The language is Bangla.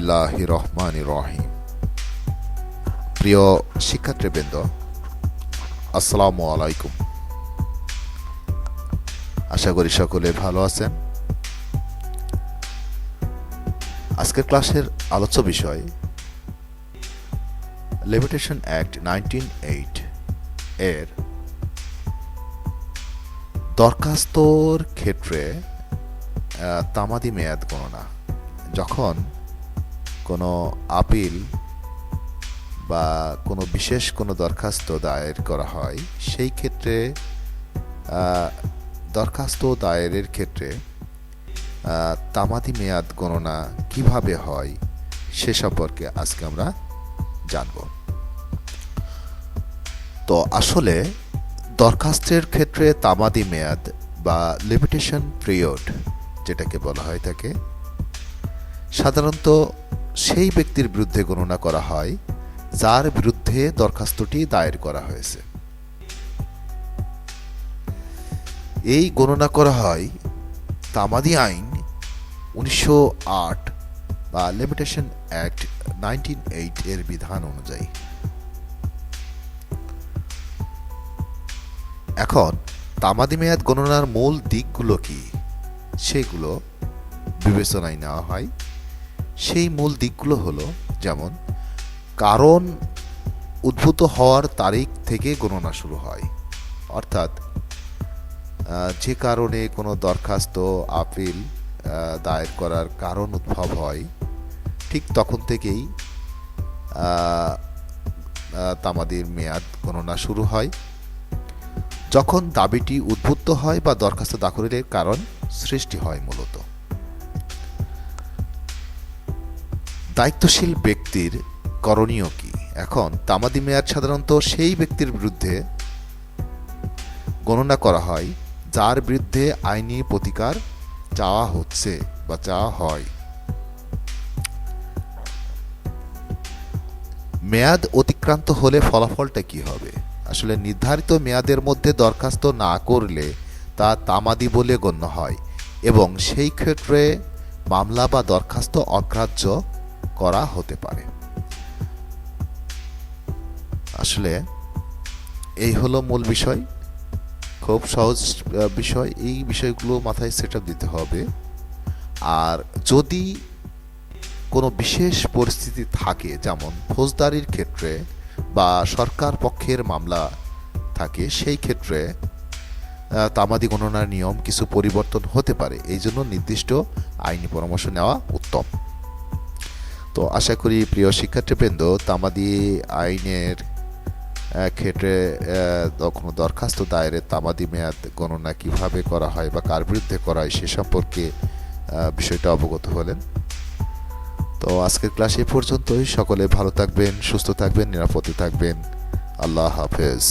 বিসমিল্লাহ রহমান রহিম প্রিয় শিক্ষার্থীবৃন্দ, আসসালামু আলাইকুম। আশা করি সকলে ভালো আছেন। আজকের ক্লাসের আলোচ্য বিষয় লিমিটেশন অ্যাক্ট নাইনটিন এইট এর দরখাস্তর ক্ষেত্রে তামাদি মেয়াদ গণনা। যখন কোনো আপিল বা কোনো বিশেষ কোনো দরখাস্ত দায়ের করা হয়, সেই ক্ষেত্রে দরখাস্ত দায়েরের ক্ষেত্রে তামাদি মেয়াদ গণনা কীভাবে হয় সে সম্পর্কে আজকে আমরা জানব। তো আসলে দরখাস্তের ক্ষেত্রে তামাদি মেয়াদ বা লিমিটেশন পিরিয়ড যেটাকে বলা হয় থাকে সাধারণত সেই ব্যক্তির বিরুদ্ধে গণনা করা হয়, যার বিরুদ্ধে দরখাস্তটি দায়ের করা হয়েছে। এই গণনা করা হয় তামাদি আইন উনিশশো আট বা লিমিটেশন অ্যাক্ট নাইনটিন এইট এর বিধান অনুযায়ী। এখন, তামাদি মেয়াদ গণনার মূল দিকগুলো কি? সেগুলো বিবেচনায় নেওয়া হয়। সেই মূল দিকগুলো হলো, যেমন, কারণ উদ্ভূত হওয়ার তারিখ থেকে গণনা শুরু হয়। অর্থাৎ যে কারণে কোনো দরখাস্ত আপিল দায়ের করার কারণ উদ্ভব হয়, ঠিক তখন থেকেই তামাদির মেয়াদ গণনা শুরু হয়। যখন দাবিটি উদ্ভূত হয় বা দরখাস্ত দাখিলের কারণ সৃষ্টি হয় মূলত। দায়িত্বশীল ব্যক্তির করণীয় কি? এখন তামাদি মেয়াদ সাধারণত সেই ব্যক্তির বিরুদ্ধে গণনা করা হয়, যার বিরুদ্ধে আইনি প্রতিকার চাওয়া হচ্ছে বা চাওয়া হয়। মেয়াদ অতিক্রান্ত হলে ফলাফলটা কি হবে? আসলে নির্ধারিত মেয়াদের মধ্যে দরখাস্ত না করলে তা তামাদি বলে গণ্য হয় এবং সেই ক্ষেত্রে মামলা বা দরখাস্ত অগ্রাহ্য করা হতে পারে। আসলে এই হলো মূল বিষয়। খুব সহজ বিষয়। এই বিষয়গুলো মাথায় সেট দিতে হবে। আর যদি কোনো বিশেষ পরিস্থিতি থাকে, যেমন ফৌজদারির ক্ষেত্রে বা সরকার পক্ষের মামলা থাকে, সেই ক্ষেত্রে তামাদি গণনার নিয়ম কিছু পরিবর্তন হতে পারে। এই জন্য নির্দিষ্ট আইনি পরামর্শ নেওয়া উত্তম। তো আশা করি প্রিয় শিক্ষার্থীবৃন্দ, তামাদি আইনের ক্ষেত্রে কোনো দরখাস্ত দায়েরের তামাদি মেয়াদ গণনা কীভাবে করা হয় বা কার বিরুদ্ধে করা হয় সে সম্পর্কে বিষয়টা অবগত হলেন। তো আজকের ক্লাস এ পর্যন্তই। সকলে ভালো থাকবেন, সুস্থ থাকবেন, নিরাপদে থাকবেন। আল্লাহ হাফেজ।